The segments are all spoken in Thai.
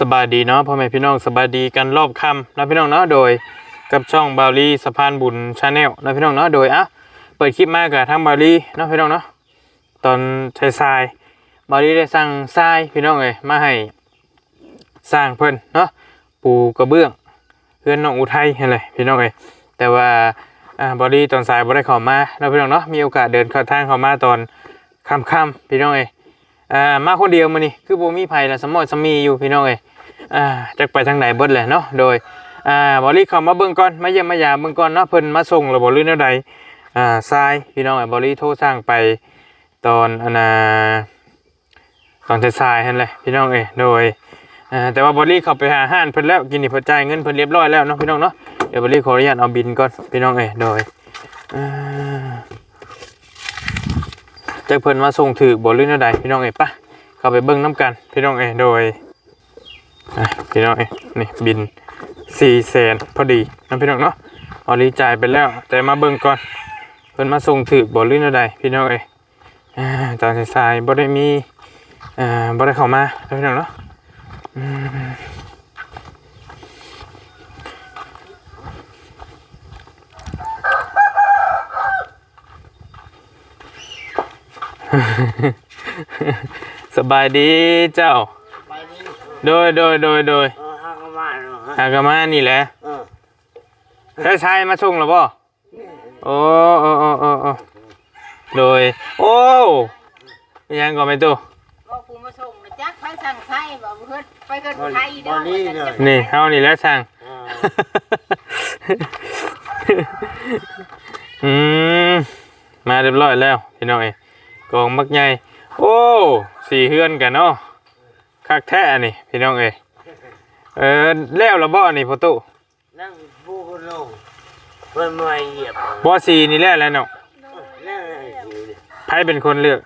สบายดีเนาะพ่อแม่พี่น้องสบายดีกันรอบค่ำนะพี่น้องเนาะโดยกับช่องบาลีสะพานบุญชาแนลนะพี่น้องเนาะโดยอะเปิดคลิปมากับทางบาลีเนาะพี่น้องเนาะตอนชายทรายบาลีได้สั่งทรายพี่น้องเลยมาให้สร้างเพิ่นเนาะปูกระเบื้องเพื่อนน้องอุทัยอะไรพี่น้องเลยแต่ว่าอ่าบาลีตอนสายบ่ได้เข้ามาเนาะพี่น้องเนาะมีโอกาสเดินเข้าทางเข้ามาตอนค่ำๆพี่น้องเอย อ่ามาคนเดียวมานี่คือบมีไผละสมอสมีอยู่พี่น้องเอ้ยอ่าจักไปทางไหนเบิดแหละเนาะโดยอ่าบริเข้ามาเบิ่งก่อนมาเยี่ยมมายาเบิ่งก่อนเนาะเพิ่นมาส่งแล้วบ่ลือแนวใดอ่าทรายพี่น้องเอ้ยบริโทรสร้างไปตอนอันน่ะตอนสายๆหั่นแหละพี่น้องเอ้ยโดยอ่าแต่ว่าบริเข้าไปหาห้านเพิ่นแล้วกินนี่เพิ่นจ่ายเงินเพิ่นเรียบร้อยแล้วเนาะพี่น้องเนาะเดี๋ยวบริขออนุญาตเอาบินก่อนพี่น้องเอ้ยโดยอ่า จากเพิ่นมาส่งถือบ่ลื่นใดพี่น้องเอ้ยปะเข้าไปเบิ่งน้ำกันพี่น้องเอ้ยโดยพี่น้องเอ้ยนี่บินสี่แสนพอดีนะพี่น้องเนาะออรีจ่ายไปแล้ว แต่มาเบิ่งก่อนเพิ่นมาส่งถือบ่ลื่นใดพี่น้องเอ้ยอ่าตอนสายๆบ่ได้มีอ่าบ่ได้เข้ามานะพี่น้องเนาะ สบายดีเจ้าไปนี่โดยโดยโดยโดยเออห้างก็มาเนาะหากนมานี่แหละเออใช่ใช่มาส่งหรือบ่โอ้โอ้โอ้โอ้โอ้โดย โอ้ยังก่อนไปตู้ก็กูมาส่งนะจักไปสั่งไทยบอกเพื่อนไปเกินไทยเด้อนี่เฮานี่แหล้วสั่งเอออืมมาเรียบร้อยแล้วพี่น้องเอ้ย กองมักใหญ่โอ้สี่เฮือนกันเนาะคักแท้นี่พี่น้องเอ้ยเออแล้วละบ่นี่พ่อตู้นั่งพูดกันลงเพิ่นมาเหยียบบ่สีนี่แล้วแล้วเนาะนั่งไผเป็นคนเลือก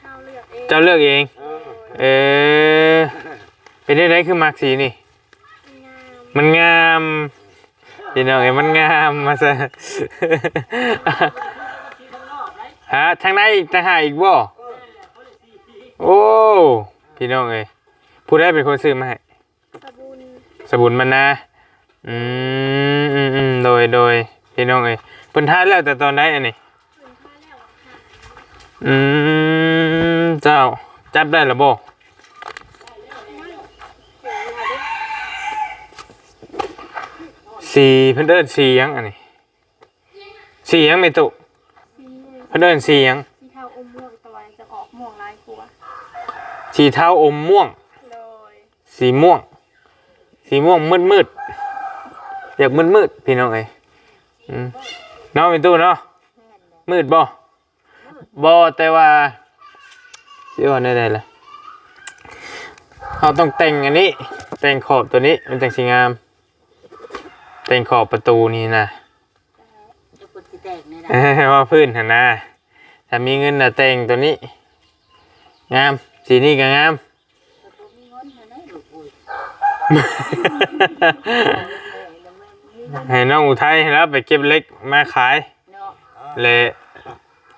เขาเลือกเองเจ้าเลือกเอง เออเออเป็นได้ไดคือมักสีนี่มันงามพี่น้องเอ้ยมันงามมาซะ ฮะทางในอีกต่างหากอีกบ่โอ้ พี่น้องเอ้ยผู้ได้เป็นคนซื้อมาให้สบุนสบุนมันนะอืมอืมอืมโดยโดยพี่น้องเอ้ยเพิ่นทานแล้วแต่ตอนไหนอันนี้อืมเจ้าจับได้หรือบ่สีเพิ่นเดินสีหยังอันนี้สีหยังไม่ตุเพิ่นเดินสีหยังที่เท้าอมม่วงตัวจะออกม่วงลายกลัวสีเทาอมม่วงโดยสีม่วง สีม่วงมืดมืดๆอยากมืดมืดๆพี่น้องเอ้ยอืมเน้องเป็นตู้เนาะมืดบ่บ่แต่ว่าสิว่าได้ได้ล่ะเราต้องแต่งอันนี้ แต่งขอบตัวนี้มันจังสิงาม แต่งขอบประตูนี่นะจะกุดสิแตกนี่นะ เอ้ย ว่าพื้นหันนะถ้ามีเงินน่ะแต่งตัวนี้ งาม สีนี้ก็งามมีเงินมาได้ลูกอุ้ยให้น้องอุทัยแล้วไปเก็บเล็กมาขายเนาะเลย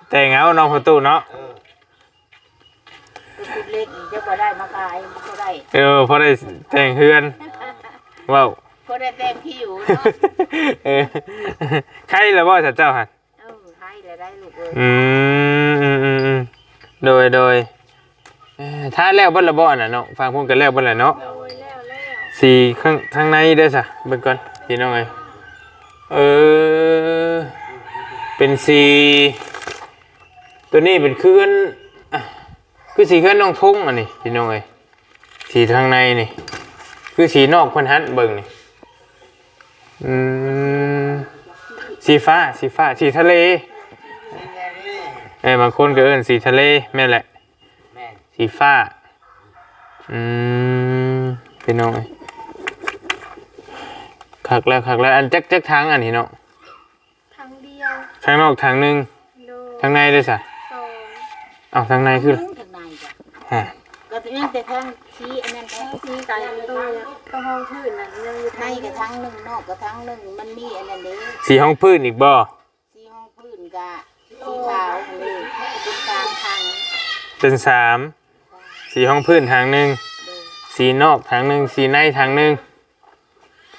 แต่งเอาน้องประตูเนาะกุดเล็กจะบ่ได้มาขายมันก็ได้เออพอได้แต่งเฮือนว้าวก็ได้เต็มที่อยู่เนาะเออใครละบ่สัตว์เจ้าหันเออให้ ได้ได้ลูกเอ้ยอืมอืมอืมอืมโดยโดยเอ่อถ้าแล้วบ่ละบ่น่ะเนาะฟังพูดกันแล้วบ่ละเนาะโดยแล้วแล้วสีข้างข้างในเด้อซะเบิ่งก่อนพี่น้องเอ้ยเออ เป็นสีตัวนี้เป็นเคลื่อนอะคือสีเคลื่อนน้องทงอันนี้พี่น้องเอ้ยสีทางในนี่ คือสีนอกเพิ่นหันเบิ่งนี่อืมสีฟ้าสีฟ้าสีทะเล เอ้ ยบางคนก็เอิ้นสีทะเลแม่นแหละ แม่นสีฟ้า อืมพี่น้องเอ้ยคักแล้วคักแล้วอันจักจักทางอันนี้เนาะครั้งเดียวทางนอกทางหนึงโดยทางในด้วยสะสองเอาทางในคือทางในจ้ะฮะก็จะยังแต่ทางชี้อันนั้นแท้ชี้ไก่ตัวก็ห้องพื้นนั่นยังอยู่ในกับทั้งหนึ่งนอกกับทั้งหนึ่งมันมีอันนั้นเด้สีห้องพื้นอีกบ่สีห้องพื้นกะ สีขาวเลยเป็นกลางทางเป็นสามสีห้องพื้นทางหนึ่งเด้อสีสีนอกทางหนึ่งสีในทางหนึ่ง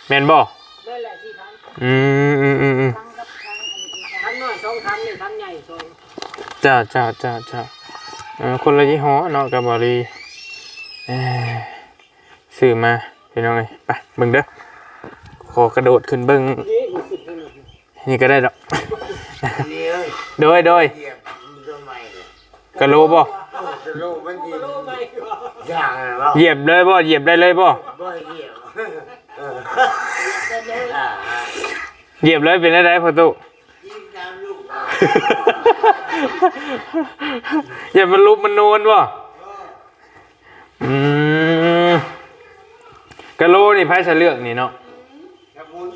แม่นบ่นั่นแหละที่ทำอืมอืมอืมอืมทั้งกับทั้งอันนี้ทั้งน้อยสองทั้งนี่ทั้งใหญ่สองจ้าจ้าจ้าจ้าเออคนละยี่ห้อเนาะกับบริเอ้ยซื้อมาพี่น้องเอ้ยไปเบิ่งเด้อขอกระโดดขึ้นเบิ่งนี่มันขึ้นทั้งนั้นนี่ก็ได้ดอกนี่ เอ้ยโดยโดยเหยียบต้นไม้เนี่ยกะโลบ่จะโลมันดีรู้ไหมว่าอย่างอะไรวะเหยียบเลยบ่เหยียบได้เลยบ่บ่เหยียบเออจะเลยอ่าอ่าเหยียบเลยเป็นได้ประตูยิงน้ำลูกอะอย่ามันลุกมันนวลบ่อืมกะโลนี่ไพ่จะเลือกนี่เนาะครับมุน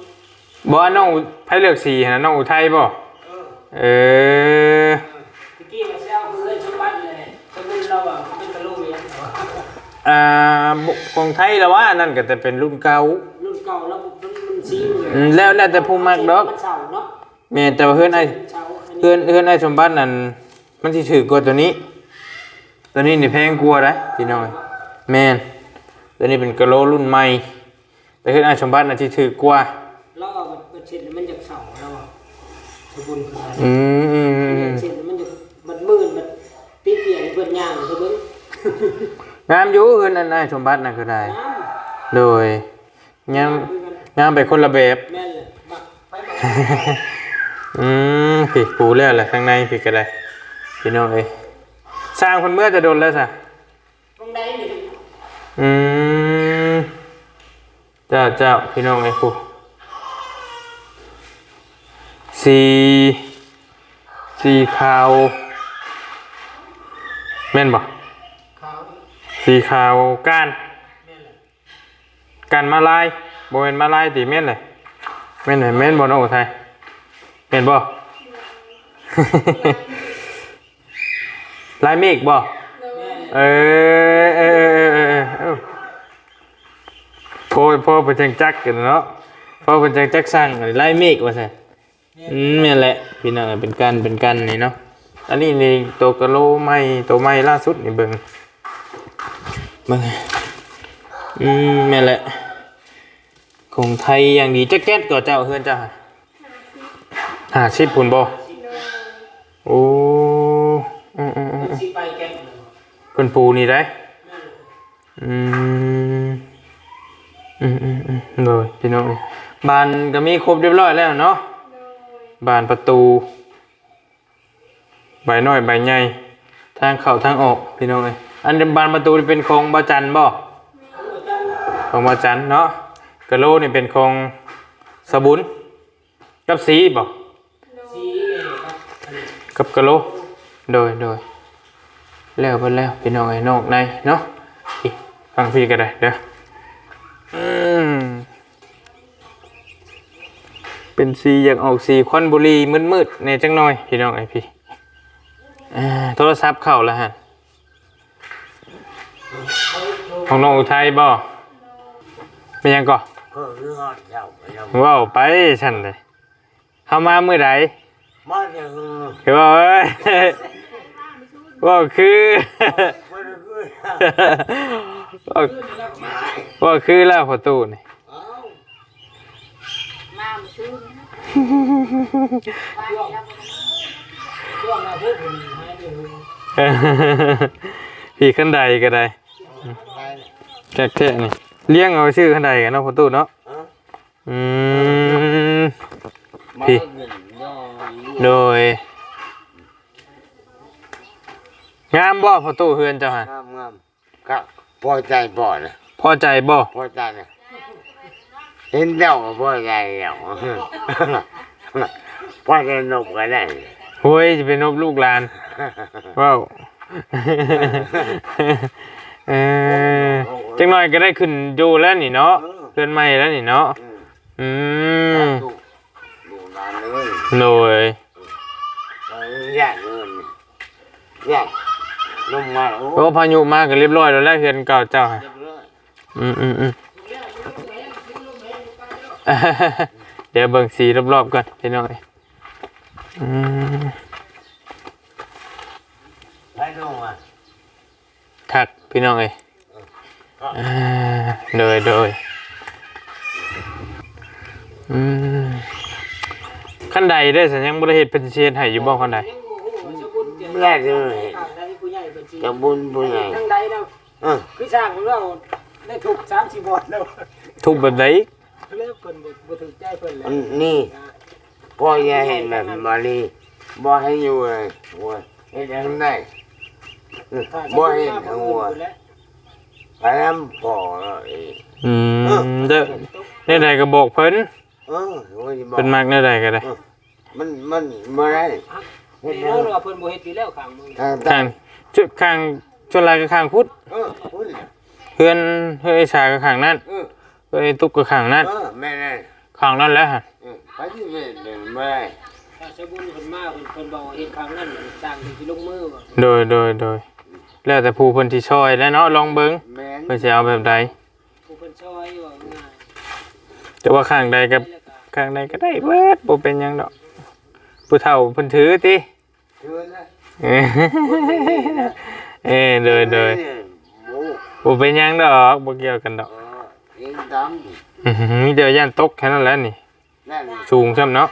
บ่ว่าน้องอุไพ่เลือกสีนะน้องอุทัยบ่ เออตะกี้มาเช้าคือเลยชุบบัตรเลยสมุนเราอะเป็นกระลูกเรียนอ่าบุของไทยแล้วว่านั่นก็จะเป็นรุ่นเก่ารุ่นเก่าแล้วมันมันซีเลยอืมแล้วแล้วแต่ผู้มักดอกมันเฉาเนาะแม่นแต่ว่าเฮือนไอ้เฉาอันนี้เฮือนเฮือนไอ้สมบัตินั่นมันสิถือกว่าตัวนี้ ตัวนี้นี่แพงกว่าเด้พี่น้อยแม่นตัวนี้เป็นกะโลรุ่นใหม่แต่เฮือนไอ้สมบัติน่ะสิถือกว่า แล้วก็มันเช็ดมันจะเฉาแล้วอะ สมุนคืออะไรอืมอืมอืมอืมเช็ดมันจะมันมืดมันปีเปลี่ยนเปิดย่างสมุนงามอยู่เฮือนไอ้สมบัติน่ะก็ได้น้ำโดยงามงามไปคนละแบบแม่นเลยบักไปบักอืมผิดปูแล้วแหละข้างในผิดก็ได้พี่น้องเอ้ยสร้างคนเมื่อจะโดนแล้วสะตรงใดนี่อืมเจ้าเจ้าพี่น้องไอ้ครู สีสีขาวแม่นบ่ขาวสีขาวก้านแม่นเลยก้านมาลายบ่แม่นมาลายติแม่นเลยแม่นไหนแม่นบ่น้องอุทัยแม่นบ่ ลายเมฆบ่แม่นเออเออเออเออเออเออพ่อพ่อเป็นจังจักกันเนาะพ่อเป็นจังจักสร้างไล่เมฆว่าใช่ อืมนี่นแหละพี่น้องเป็นกันเป็นกันนี่เนาะอันนี้นี่ตัวกะโลไม้ตัวไม้ล่าสุดนี่เบิ่งเบิ่งอืมนี่นแหละของไทยอย่างดีแจ็คเก็ตตัวเจ้าเฮือนเจ้าห้าสิบปุ่นบ่โอ้อืมอืมอืมเพิ่นปูนี่ได้อืมอืมอืมอืมเลยพี่น้องบานก็มีครบเรียบร้อยแล้วเนาะ บานประตู ใบน้อยใบใหญ่ทางเข้าทางออกพี่น้องเอ้ยอันบานประตูนี่เป็นของบาจันบ่ของบาจันเนาะกระโลนี่เป็นของสบุนกับสีบ่สีครับอันนี้กับกะโลโดยโดยแล้วไปแล้วพี่น้องไอ้นอกในเนาะอีฟังพี่ก็ได้เด้ออืม เป็นสีอยากออกสีควันบุหรีมืดๆในจังหน่อยพี่น้องไอ้พี่อ่าโทรศัพท์เข้าแล้วฮะของน้องอุทัยบ่เป็นยังก่อก็เรื่องหอดเจ้าไปแล้วว้าวไปฉันเลยเข้ามาเมื่อไหร่มาเดี๋ยวคือว่าเอ้ยว่าคือไม่ได้คุยว่าว่าคือแล้วประตูนี่ เอ้า มามาซื้อนะว่าแล้ว ช่วงหน้า พวกผมหายไปเลยพี่ขันใดก็ได้แค่แค่นี่เลี้ยงเอาชื่อขันใดกันเนาะประตูเนาะอืมพี่โดยงามบ่ประตูเฮือนเจ้าฮะงามงามก็พอใจบ่นะพอใจบ่พอใจนะ เห็นเจ้าก็พอใจแล้วพอใจนกก็ได้โอ้ยจะเป็นนบลูกหลานว้าวเออจังหน่อยก็ได้ขึ้นอยู่แล้วนี่เนาะเพื่อนใหม่แล้วนี่เนาะอืมดูดูนานเลยโดยแยกเงินแยกลงมาโอ้โอ้พายุมาก็เรียบร้อยแล้วแหล้วเฮือนเก่าเจ้าฮะเรียบร้อยอืมอืมอืม เดี๋ยวเบิ่งสีรอบๆก่อนพี่น้องเอ้ยอืมไปลงมาคักพี่น้องเอ้ยไปอ่าโดยโดยอืมขั้นใดได้สัญญังบริเหตุเป็นเชียนให้อยู่บ่ขั้นใดยังโอ้โหสมบูรณ์เดี๋ยวไม่ได้เลยทางใดผู้ใหญ่เป็นจีจะบุญบุญไงทางใดเนาะเออคือสร้างของเราได้ถูกสามสี่บอดแล้วทุบแบบไหน เลิกเพิ่นบ่บ่ถูกใจเพิ่นแล้วอันนี่พ่อแย่เห็นแบบมาลีบ่ให้อยู่เลยโอ้ยเห็นยังได้เออบ่เห็นหัวไปน้ำพอแล้วเองอืมเด้อในใดก็บอกเพิ่นเออโอ้ยบอกเพิ่นมักในใดก็ได้ มันมันบ่ได้เฮ็ดแล้วว่าเพิ่นบ่เฮ็ดอยู่แล้วข้างมือทางข้างจุดข้างจุดลายก็ข้างพุทธเออพูดเฮือนเฮือนไอ้ชาก็ข้างนั้นเออ เฮือนไอ้ตุ๊กก็ข้างนั้นเออแม่นั่นข้างนั้นแหล้วฮะเออไปที่แม่เดินไม่ได้ถ้าสมบูรณ์เพิ่นมาเพิ่นเพิ่นบอกว่าเฮ็ดข้างนั้นสร้างสิลงมือว่าโดยโดยโดยแล้วแต่ผู้เพิ่นที่ช่วยแล้วเนาะลองเบิ่งแม่นเพิ่นสิเอาแบบใดผู้เพิ่นช่วยว่าง่ายแต่ว่าข้างใดกับแล้วก็ข้างใดก็ได้เบิดบ่เป็นหยังดอก ผู้เฒ่าเพิ่นถือติ เชิญนะ เออเออโดยโดยโอ้บ่เป็นหยังดอกบ่เกี่ยวกันดอก เออ เองตามอื้อหือมีแต่ย่านตกแค่นั้นแหละนี่ นั่นสูงซ้ำเนาะ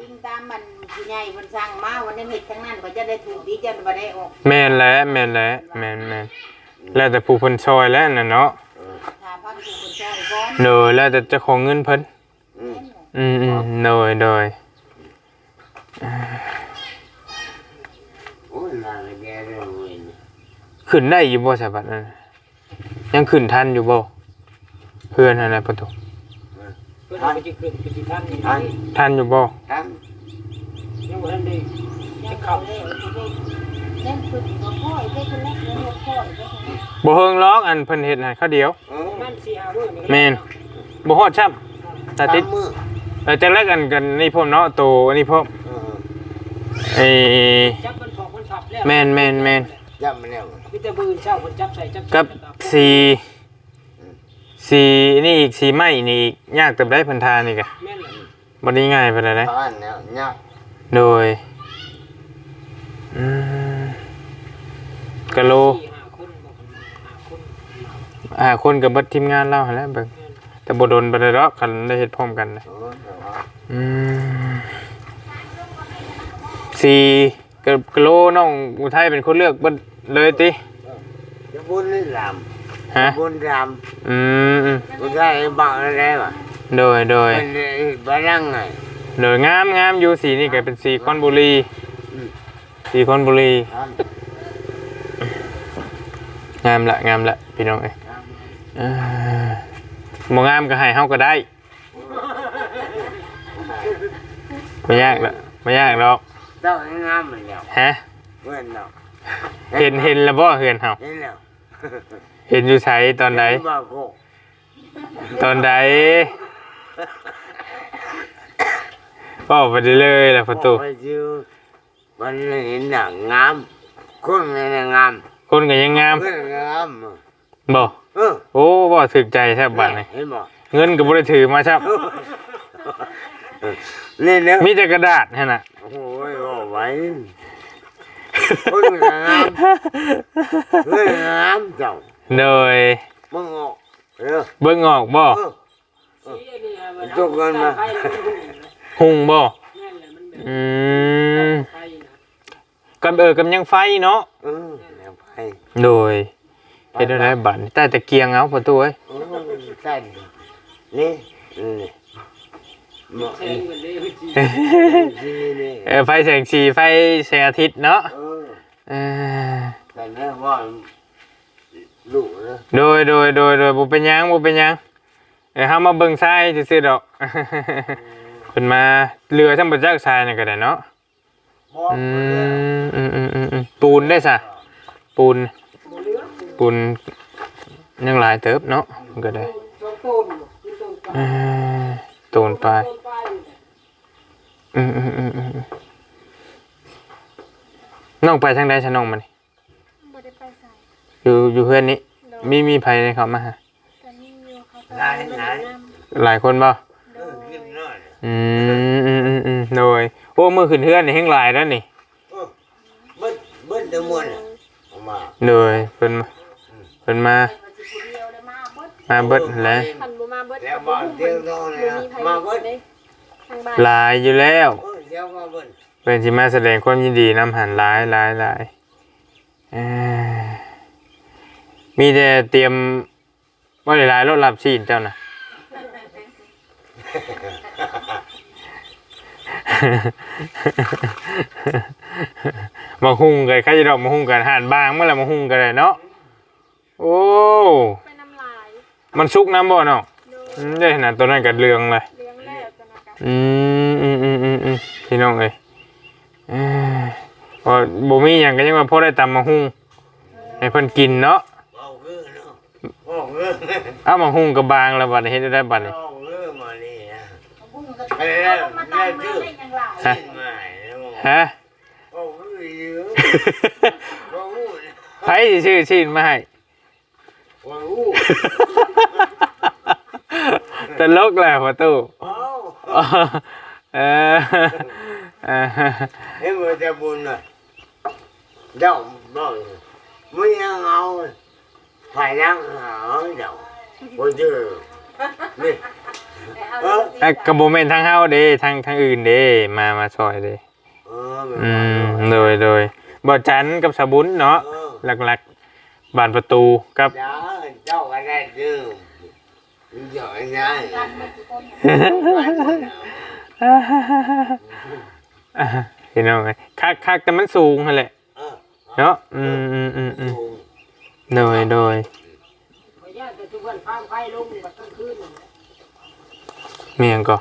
ยิงตามมันผู้ใหญ่มันสั่งมาวันนี้เห็ดทั้งนั้นก็จะได้ถูกดีจะบ่ได้ออกแม่นแหละแม่นแหละแม่นแม่นแล้วแต่ผู้เพิ่นช่วยแล้วน่ะเนาะถามพักถูกคนช่วยก่อนโดยแล้วแต่เจ้าของเงินเพิ่นอืมอืมอืมโดยโดยโอ้ยนานแกเรื่องเว้ยขึ้นได้อยู่บ่สะบัดนั้นยังขึ้นทันอยู่บ่ เพื่อนอะไรประตูเพิ่นเอาไปจิกขึ้นไปจิกทันนี่ทันทันอยู่บ่ทันยังบ่ทันได้ยังเขาเลยเล่นฝึกหัวพ่อยได้คนแรกเล่นหัวพ่อยได้คนแรกบ่เฮิงร้องอันเพิ่นเฮ็ดให้เขาเดียวเออประมัน4-5มื้อนี่ก็แม่นบ่ฮอดซ้ํแต่ติดตามมือเออจักแรกอันกันนี่พร้อมเนาะโตอันนี้พร้อมเออไอ้จับมันพอกมันพับแล้วแม่นแม่นแม่นจับมาแล้วมีแต่มือเช้าเพิ่นจับใส่จับใส่กับแล้วก็ สีสีนี่อีกสีไม้นี่อีกยากแต่ได้เพิ่นทานี่กะแม่นเลยบ่ได้ง่ายปานใดนะทานแล้วยักโดยอืมกะโลสี่ห้าคนบอกกันห้าคนอ่าคนกับเบัดทีมงานเราหั่นแหละเบิ่งแต่บ่โดนบ่ได้ดอกคันได้เฮ็ดพร้อมกันนะเออแต่ว่าอืมสี่กับกะโลน้องอุทัยเป็นคนเลือกเบิดเลยติจะบุญนี่ร ฮะำบุญรอืมอืมำบุญได้บอกอะไรวะโดยโดยเป็นบารังไง โดยงามงามอยู่สีนี่ก็เป็นสีคอนบุรีอืม สีคอนบุรีทานงามละงามละพี่น้องเอ้ยเอ้ยบ่งามก็ให้เฮาก็ได้ไม่ยากละไม่ยากหรอกเจ้าให้งามเหมือนแล้วฮะเพื่อนเราเห็นเห็นแล้วบ่เห็นเฮาเห็นแล้ว เห็นอยู่ไสตอนใดเห็บอกโกตอนใดเว้าไปได้เลยล่ะประตูไปชื่อมันเห็นหนังงามคนในหนังงามคนก็ยังงามเพื่อนงามบ่เออโอ้บ่ถึกใจแทบบัดนี่เห็นบ่เงินก็บ่ได้ถือมาครับนี่เนื้อมีแต่กระดาษนั่นน่ะโอ้ยโอ้ไว้คนงามเพื่อนงามเจ้า โดยมึงออกเออเบิ่งออกบ่เออสีอันนี้ฮะมันจกเงินมาหุงบ่แม่นเลยมันแบบอืมกับเออกับยังไฟเนาะเออแนวไปโดยเฮ็ดได้บัดนี้ใต้ตะเกียงเอาประตูเอ้ยใต้นี่นี่เออไฟแสงสีไฟแสงอาทิตย์เนาะเออแต่เนี่ยว่า ลูกนะโดยโดยโดยโดยบ่เป็นหยังบ่เป็นหยังเออเฮามาเบิ่งทรายซื่อๆดอกเพิ่นมาเรือช่างบ่จักทรายนี่ก็ได้เนาะบอกอืมอืมอืมอืมอืมปูนได้ซะปูน ปูนยังหลายเติบเนาะมันก็ได้สองต้นมีต้นกลางเอ่อตูนไปต้นปลายนี่แหละอืมอืมอืมอืมน้องไปทางใดชะน้องมันบ่ได้ไปใส่ อยู่อยู่เพื่อนนี้ โดยมีมีภัยในเขามาฮะแต่นี่อยู่เขาก็มาแนะนหลายคนบ่ำโดเออยกินหน่อยอืมอืมอืมอืมโดยโอ้มือขึ้นเพื่อนนี่แห่งหลายแล้วนี่เออเบิ้ลเบิ้ลเดมวนออกมาโดยเพิ่นมาเพิ่นมาไปสิผู้เดียวได้มาเบิดแหล้วคันบ่มาเบิดแล้วบ่เที่ยวโตเลยนะมาเบิดทางบ้านหลายอยู่แล้วเออเที่ยวมาเบิดเป็นที่มาแสดงความยินดีนำหันหลายหลายหลายเอ้อ มีแต่เตรียมว่าหลายรถรับชีนเจ้านะ มาหุ่งกันใครจะดอกมาหุ่งกันหานบางเมื่อไหรมาหุ่งกันเลยเนาะโอ้เป็นน้ำลายมันชุกน้ำบ่เนาะโดยอืมได้ขนาดตัวนั้นกัดเรืองเลยเลี้ยงแล้วจะนะกันอืมอืมอืมอืมอืมพี่น้องเอ้ยเอ้ยพอบ่มีหยังก็ยังว่าพอได้ตำมาหุ่งให้เพิ่นกินเนาะ เนาะเอาเงินเอามาหุ่งกับบางแล้วบัดนี้เฮ็ดได้บัดนี้เอาเงินมานี่นะบุ้งก็เอามาตามมาได้ยังหลายฮะขึ้นมาแล้วบอกฮะเอาเงินเยอะเอาเงินไผสิชื่อชีนมาให้เอาเงินตลกแหละประตูเอาเออเออเฮ้ยมันจะบุญน่ะเจ้าบอกไม่ยังเอา phải đang ở đâu bây giờ đi เอออะกระโบเมนทางเฮาเด้ทางทางอื่นเด้มามาซอยเด้เอออืมโดยโดยบ่จันกับสะบุญเนาะเออหลักๆบานประตูกับ đó cháu ở đây chứ giỏi nha พี่น้องไงคักคักแต่มันสูงนั่นแหละ ờ เนาะอืมอืมอืมอืม โดยโดยขออนุญาตแต่ทุกคนฟังไฟลงบัดกลางคืนนั่นแหละเมียงก็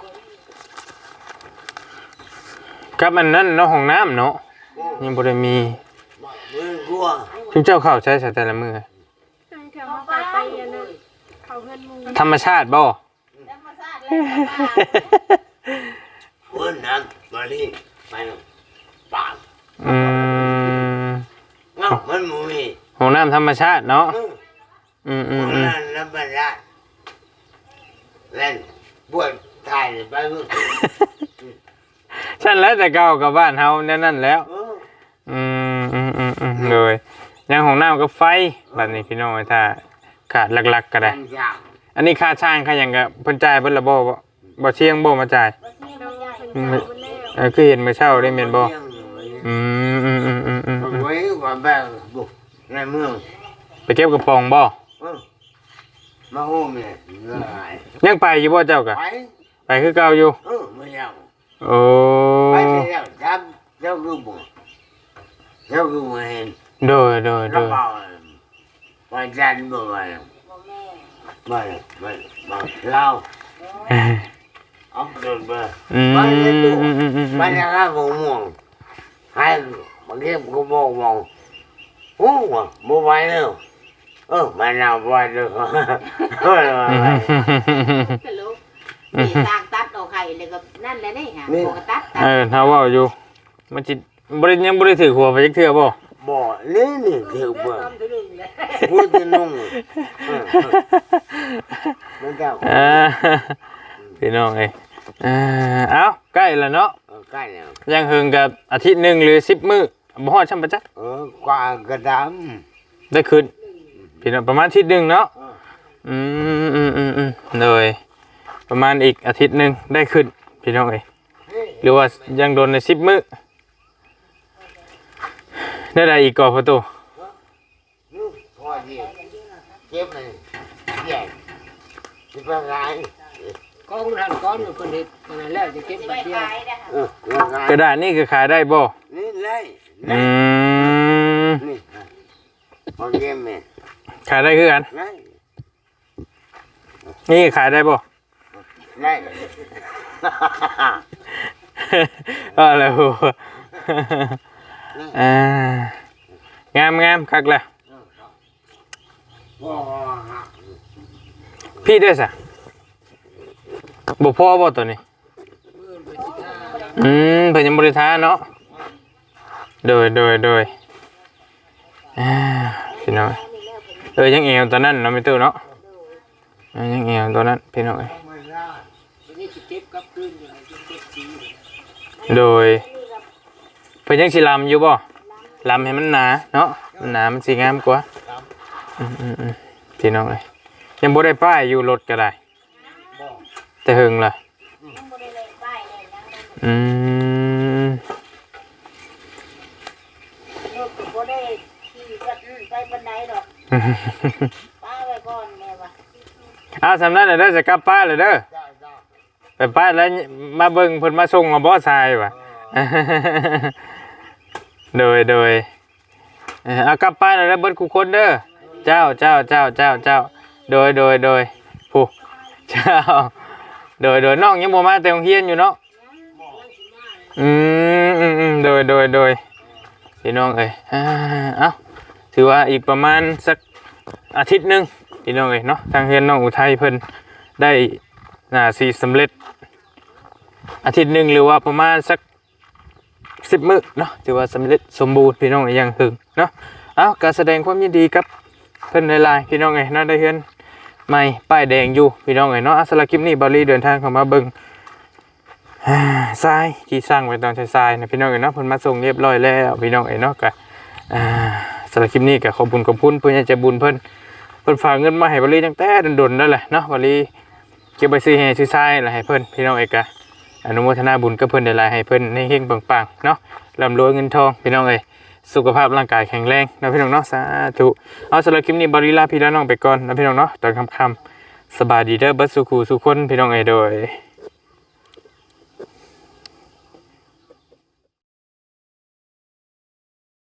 กับอันนั้นเนาะห้องน้ำเนาะยังบ่ได้มี mưa cua ชุมเจ้าเข้าใช้ใช้แต่ละมือทางแถวมาไปไปอันนั้นเขาเฮือนหมูธรรมชาติบ่แล้วมาซาดแล้วมา cuốn nằm mà đi phải không bạn อืม ngọc mất mùi ห้องน้ำธรรมชาติเนาะ ừ อืมอืม cuốn อืม lên nó bật ra lên buồn thải thì bay luôn ฉันแล้วแต่เก่ากับบ้านเฮาแน่นั่นแล้ว ừ อืมอืมอืมอืมเลยยังของน้ำกับไฟแบบนี้พี่น้องถ้าขาดหลักๆก็ได้ làm sao อันนี้ค่าช่างค่าหยังก็เพิ่นจ่ายเพิ่นละบ่บ่บ่เชียงบ่มาจ่ายบ่เสียโดบ่ยใหญ่เป็นเจ้าบนแล้วเออคือเห็นมื้อเช้าได้แม่นบ่ Riêng rồi. อืมอืมอืมอืมอืม Còn อืม quấy quả bè bụt này mương ไปเก็บกระป๋องบ่ ừ. mà hôm này lại ยังไปอยู่บ่เจ้าก็ quấy ไปคือเก่าอยู่ ừ mới nhau โอ้ quấy thì nhau đám theo gương bụt theo gương mà hèn โดยโดยโด nó ย bảo là bà dành mà bà บ่แม่ bà bà bà lao ông được bà อืม bà อื lên ม tụ อืมอืมอื ม bà nhà ra vùng muồng hai bà kia có bộ vòng ú mà mua váy đâu ừ bà nào váy được rồi mà อืม váy ก็ลูกนี่สร้างตัดเอาไข่เลยก็นั่นแหละนี่ฮะนี่โบกตัดตัดเออเฮาเว้าอยู่ มันสิบ่ได้ยังบ่ได้ถือหัวไปจักเทื่อบ่ bỏ lên thì thử เริ่ bờ มทีหนึ่งแล้ว vui thì nung ừ. nó cao เออพี่น้องเอ้ยเออเอ้าใกล้แล้วเนาะ ở cái này ยังเฮิงกับอาทิตย์หนึ่งหรือสิบมื้อ บ่ฮอดช่ำประจัก ở qua cái đám ได้คืนพี่น้องประมาณอาทิตย์หนึ่งเนาะอืมอืมอืมอืมเลยประมาณอีกอาทิตย์หนึ่งได้ขึ้นพี่น้องเอ้ยหรือว่ายังโดนในสิบมื้อได้อะไรอีกก่อประตู nước thôi gì chép này dẹp thì bà gái ก้อนหันก้อนอยู่คนเห็ดอันนั้นแล้วจะเก็บสิบัไว้ดเดียวขายได้ค่ะ ừ bà กระ gái ดาษนี่ก็ขายได้บ่ lên đây อื đây ม nè con game này ขายได้คือกัน đấy นี่ขายได้บ่ đây ก็แล้วอ่างามงามคักแล้วพี่ด้วยสะบ่พ่อบ่ตัวนี้ อืมเพิ่นยังบริทาเนาะ โดยโดยโดยอ่าพี่น้องเออยังเอวตัวนั้นเนาไม่ตู้เนาะเออยังเอวตัวนั้นพี่น้องเอ้ยเก็บกลับคืนอยู่จะเก็บสีโดยเพิ่นยังสิลำอยู่บ่ลำให้มันหนาเนาะมันหนามันสิงามกว่าพี่น้องเอ้ยยังบ่ได้ป้ายอยู่รถก็ได้ แต่หึงล่ะยังบ่ได้เลยป้ายเลยยังเลยอืม รถก็บ่ได้ขี่กันไปบันไดดอก ป้าไว้ก่อนแม่ว่าอ้าวสำนั้นเด้อจะกลับป้านเลยเด้อจ้าจ้าไปป้านแล้วมาเบิ่งเพิ่นมาส่งมาบ่ทรายว่ะโดยโดยเอ่อเอากลับป้านแล้วเบิดคุกคนเด้อเจ้าเจ้าเจ้าเจ้าเจ้าโดยโดยโดยผู้เจ้าโดยโดยน้องยังบ่มาแต่โรงเรียนอยู่เนาะอืมอืมอืมโดยโดยโดยพี่น้องเอ้ยอ่าเอ้า ถือว่าอีกประมาณสักอาทิตย์หนึงพี่น้องเอ้ยเนาะทางเรียนน้องอุทัยเพิ่นได้น่าสิสำเร็จ อาทิตย์หนึ่งหรือว่าประมาณสักสิบมื้อเนาะถือว่าสำเร็จสมบูรณ์พี่น้องเอ้ยอยังหึงเนาะเอาการแสดงความยินดีกับเพิ่นหลายๆพี่น้องเอ้ยเนาะได้เฮือนใหม่ป้ายแดงอยู่พี่น้องเอ้ยเนาะอะสำหรับคลิปนี้บอลลี่เดินทางเข้ามาเบิ่งทรายที่สร้างไว้ตอนใช้ทรายนะพี่น้องเอ้ยเนาะเพิ่นมาส่งเรียบร้อยแล้วพี่น้องเอ้ยเนาะก็อ่า สำหรับคลิปนี้ก็ขอบคุณขอบคุณเพิ่นอยากจะบุญเพิ่อนเพิ่อนฝากเงินมาให้บอลลี่ตั้งแต่ดนๆแล้วแหละเนาะบอลลี่เก็บไปซื้อให้ซื้อทรายแล้วให้เพิ่อนพี่น้องเอก็อนุโมทนาบุญกับเพิ่อนได้ลายให้เพิ่อนให้เฮงปังๆเนาะร่ำรวยเงินทองพี่น้องเอยสุขภาพร่างกายแข็งแรงนะพี่น้องเนาะสาธุเอาสำหรับคลิปนี้บริลาพี่น้องไปก่อนนะพี่น้องเนาะตอนค่ำๆสบายดีเด้อบิดสุขูสุขคนพี่น้องเอยโดย